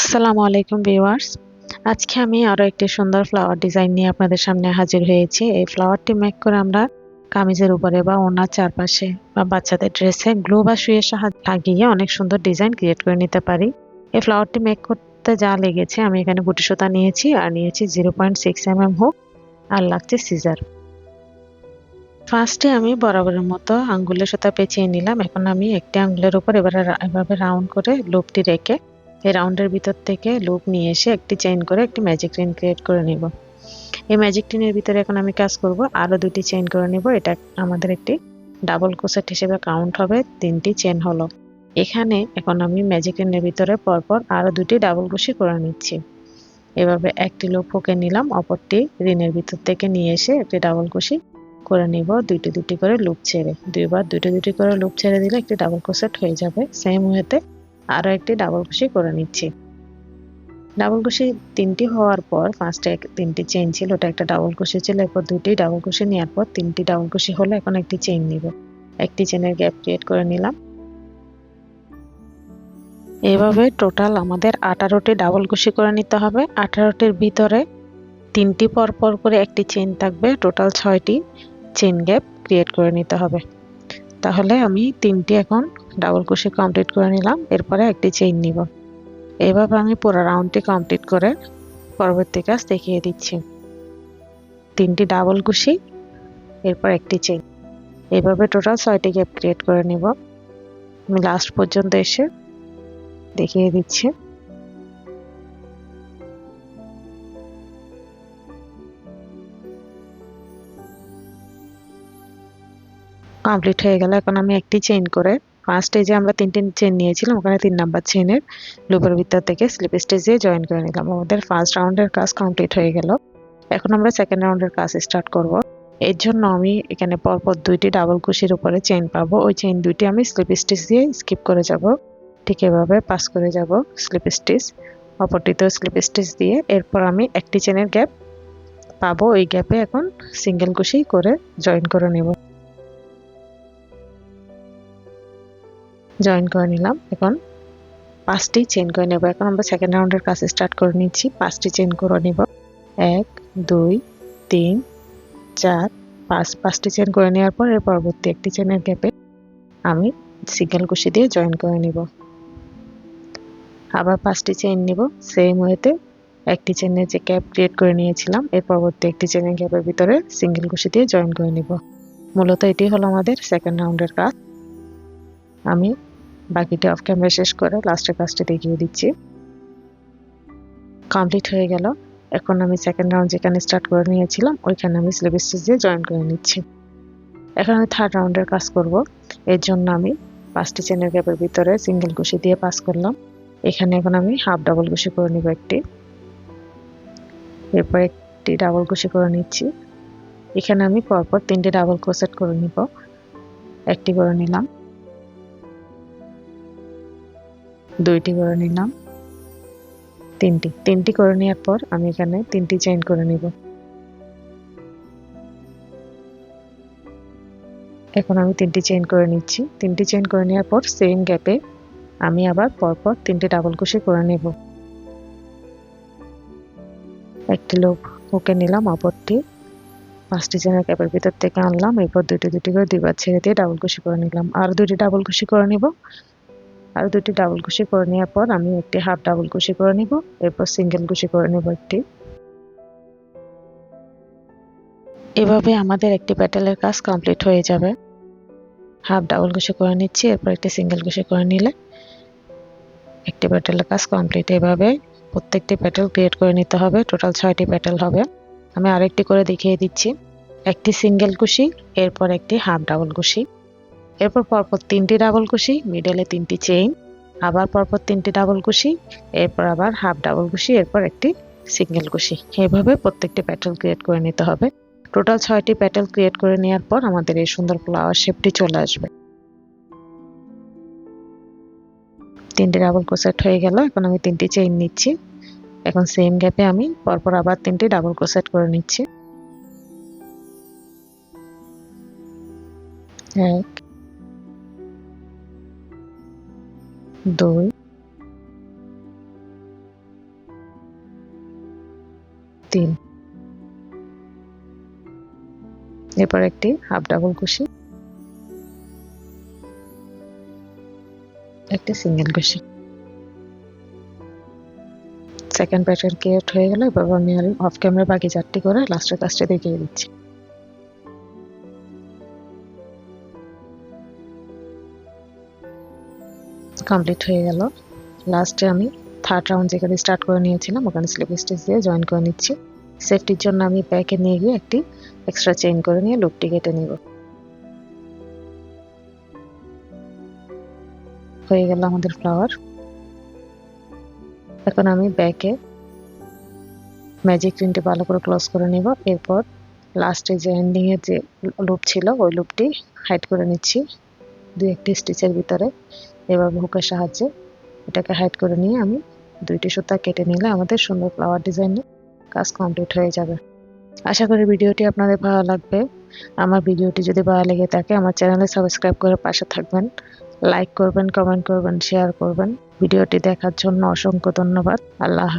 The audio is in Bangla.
আসসালামু আলাইকুম ভিউয়ার্স। আজকে আমি আরও একটি সুন্দর ফ্লাওয়ার ডিজাইন নিয়ে আপনাদের সামনে হাজির হয়েছি। এই ফ্লাওয়ারটি মেক করে আমরা কামিজের উপরে বা ওনার চারপাশে বা বাচ্চাদের ড্রেসে গ্লো বা শুয়ে সাহায্য লাগিয়ে অনেক সুন্দর ডিজাইন ক্রিয়েট করে নিতে পারি। এই ফ্লাওয়ারটি মেক করতে যা লেগেছে আমি এখানে গুটি সুতা নিয়েছি আর নিয়েছি zero point six M M হোক আর লাগছে সিজার ফার্স্টে আমি বরাবরের মতো আঙ্গুলের সুতা পেঁচিয়ে নিলাম। এখন আমি একটি আঙ্গুলের উপর এবারে এভাবে রাউন্ড করে লুপটি রেখে এই রাউন্ডের ভিতর থেকে লুপ নিয়ে এসে একটি চেইন করে একটি ম্যাজিক রিন ক্রিয়েট করে নিব। এই ম্যাজিক রিনের ভিতরে এখন আমি কাজ করব, আরও দুটি চেইন করে নিব। এটা আমাদের একটি ডাবল কোসেট হিসেবে কাউন্ট হবে, তিনটি চেন হলো। এখানে এখন আমি ম্যাজিক রিনের ভিতরে পরপর আরও দুটি ডাবল কুশি করে নিচ্ছি। এভাবে একটি লুপ ফুকে নিলাম, অপরটি রিনের ভিতর থেকে নিয়ে এসে একটি ডাবল কুশি করে নিব। দুইটি দুটি করে লুপ ছেড়ে, দুইবার দুটি দুটি করে লুপ ছেড়ে দিলে একটি ডাবল কোসেট হয়ে যাবে। সেম ওয়েতে আরও একটি ডাবল কুশি করে নিচ্ছি। ডাবল কুশি তিনটি হওয়ার পর ফার্স্টে তিনটি চেইন ছিল, ওটা একটা ডাবল কুশি ছিল, এরপর দুটি ডাবল কুশি নেওয়ার পর তিনটি ডাবল কুশি হলো, এখন একটি চেইন নিব। একটি চেনের গ্যাপ ক্রিয়েট করে নিলাম। এভাবে টোটাল আমাদের আঠারোটি ডাবল কুশি করে নিতে হবে। আঠারোটির ভিতরে তিনটি পর পর করে একটি চেইন থাকবে টোটাল ছয়টি চেইন গ্যাপ ক্রিয়েট করে নিতে হবে। তাহলে আমি তিনটি এখন ডাবল কুশি কমপ্লিট করে নিলাম, এরপরে একটি চেইন নিব। এভাবে আমি পুরো রাউন্ডটি কমপ্লিট করে পরবর্তী কাজ দেখিয়ে দিচ্ছি। তিনটি ডাবল কুশি, এরপর একটি চেইন। এভাবে টোটাল ছয়টি গ্যাপ ক্রিয়েট করে নিব। আমি লাস্ট পর্যন্ত এসে দেখিয়ে দিচ্ছি। কমপ্লিট হয়ে গেল এখন আমি একটি চেইন করে ফার্স্ট স্টেজে আমরা তিনটি চেন নিয়েছিলাম, ওখানে তিন নাম্বার চেনের লুপের ভিতর থেকে স্লিপ স্টেজ জয়েন করে নিলাম। আমাদের ফার্স্ট রাউন্ডের কাজ কমপ্লিট হয়ে গেল। এখন আমরা সেকেন্ড রাউন্ডের কাজ স্টার্ট করব। এর জন্য আমি এখানে পরপর দুইটি ডাবল কুশির উপরে চেইন পাবো। ওই চেইন দুইটি আমি স্লিপ স্টিচ দিয়ে স্কিপ করে যাব। ঠিক এভাবে পাস করে যাব স্লিপ স্টিচ অপরটিতেও স্লিপ স্টিচ দিয়ে এরপর আমি একটি চেনের গ্যাপ পাবো। ওই গ্যাপে এখন সিঙ্গেল কুশি করে জয়েন করে নেব। জয়েন করে নিলাম। এখন পাঁচটি চেন করে নেব। এখন আমরা সেকেন্ড রাউন্ডের কাজ স্টার্ট করে নিচ্ছি। পাঁচটি চেন করে নিব। এক, দুই, তিন, চার। পাঁচ, পাঁচটি চেন করে নেওয়ার পর এর পরবর্তী একটি চেনের গ্যাপে আমি সিঙ্গেল কুশি দিয়ে জয়েন করে নিব। আবার পাঁচটি চেন নিব। সেম ওয়েতে একটি চেনের যে গ্যাপ ক্রিয়েট করে নিয়েছিলাম, এর পরবর্তী একটি চেনের গ্যাপের ভিতরে সিঙ্গেল কুশি দিয়ে জয়েন করে নিব। মূলত এটি হলো আমাদের সেকেন্ড রাউন্ডের কাজ। আমি বাকিটা অফ ক্যামেরা শেষ করে লাস্টের কাজটি দেখিয়ে দিচ্ছি। কমপ্লিট হয়ে গেল। এখন আমি সেকেন্ড রাউন্ড যেখানে স্টার্ট করে নিয়েছিলাম, ওইখানে আমি স্লিপ স্টিচ দিয়ে জয়েন করে নিচ্ছি। এখন আমি থার্ড রাউন্ডের কাজ করব। এর জন্য আমি পাঁচটি চেনের গ্যাপের ভিতরে সিঙ্গেল কুশি দিয়ে পাস করলাম। এখানে এখন আমি হাফ ডাবল কুশি করে নিব একটি। এরপর একটি ডাবল কুশি করে নিচ্ছি। এখানে আমি পরপর তিনটি ডাবল ক্রোসেট করে নিব। একটি করে নিলাম। দুইটি করে নিলাম। তিনটি। তিনটি করে নেওয়ার পর আমি এখানে তিনটি চেইন করে নিব। এখন আমি তিনটি চেইন করে নিচ্ছি। তিনটি চেইন করে নেওয়ার পর সেম গ্যাপে আমি আবার পরপর তিনটি ডাবল কুশি করে নেব। একটি লোক ওকে নিলাম, অপরটি পাঁচটি চেনের গ্যাপের ভিতর থেকে আনলাম। এরপর দুটি দুটি করে দুইবার ছেড়ে দিয়ে ডাবল কুশি করে নিলাম। আর দুটি ডাবল কুশি করে নিব। আর দুটি ডাবল কুশি করে নেওয়ার পর আমি একটি হাফ ডাবল কুশি করে নিব, এরপর সিঙ্গেল কুশি করে নেব একটি। এভাবে আমাদের একটি প্যাটেলের কাজ কমপ্লিট হয়ে যাবে। হাফ ডাবল কুশি করে নিচ্ছি, এরপর একটি সিঙ্গেল কুশি করে নিলে একটি প্যাটেলের কাজ কমপ্লিট এভাবে প্রত্যেকটি প্যাটেল ক্রিয়েট করে নিতে হবে টোটাল ছয়টি প্যাটেল হবে। আমি আরেকটি করে দেখিয়ে দিচ্ছি, একটি সিঙ্গেল কুশি এরপর একটি হাফ ডাবল কুশি এরপর পরপর তিনটি ডাবল কুশি মিডলে তিনটি চেইন আবার পরপর তিনটি ডাবল কুশি এরপর আবার হাফ ডাবল কুশি এরপর একটি সিঙ্গেল কুশি এইভাবে প্রত্যেকটি প্যাটেল ক্রিয়েট করে নিতে হবে। টোটাল ছয়টি প্যাটেল ক্রিয়েট করে নেওয়ার পর আমাদের এই সুন্দর ফ্লাওয়ার শেপটি চলে আসবে। তিনটি ডাবল ক্রোসেট হয়ে গেল, এখন আমি তিনটি চেইন নিচ্ছি। এখন সেম গ্যাপে আমি পরপর আবার তিনটি ডাবল ক্রোসেট করে নিচ্ছি। এক দই। তিন। এরপর একটি হাফ ডাবল কুশি। একটি সিঙ্গেল কুশি। সেকেন্ড প্যাটার্ন ক্রিয়েট হয়ে গেল, এবার আমি অফ ক্যামেরা বাকি চারটি করে লাস্টের কাজটি দেখিয়ে দিচ্ছি। কমপ্লিট হয়ে গেল। লাস্টে আমি থার্ড রাউন্ড যেখানে স্টার্ট করে নিয়েছিলাম, ওখানে স্লিপ স্টিচ দিয়ে জয়েন করে নিচ্ছি। সেফটির জন্য আমি ব্যাকে নিয়ে গিয়ে একটি এক্সট্রা চেইন করে নিয়ে লুপটি কেটে নিব। হয়ে গেল আমাদের ফ্লাওয়ার এখন আমি ব্যাকে ম্যাজিক রিনটি ভালো করে ক্লোজ করে নিব। এরপর লাস্টে যে এন্ডিং এর যে লুপ ছিল, ওই লুপটি হাইড করে নিচ্ছি। দু একটি স্টিচের ভিতরে। এভাবে হুকের সাহায্যে এটাকে হাইড করে নিয়ে আমি দুইটি সুতা কেটে নিলে আমাদের সুন্দর ফ্লাওয়ার ডিজাইনের কাজ কমপ্লিট হয়ে যাবে। আশা করি ভিডিওটি আপনাদের ভালো লাগবে। আমার ভিডিওটি যদি ভালো লেগে থাকে, আমার চ্যানেলে সাবস্ক্রাইব করে পাশে থাকবেন। লাইক করবেন কমেন্ট করবেন শেয়ার করবেন। ভিডিওটি দেখার জন্য অসংখ্য ধন্যবাদ। আল্লাহ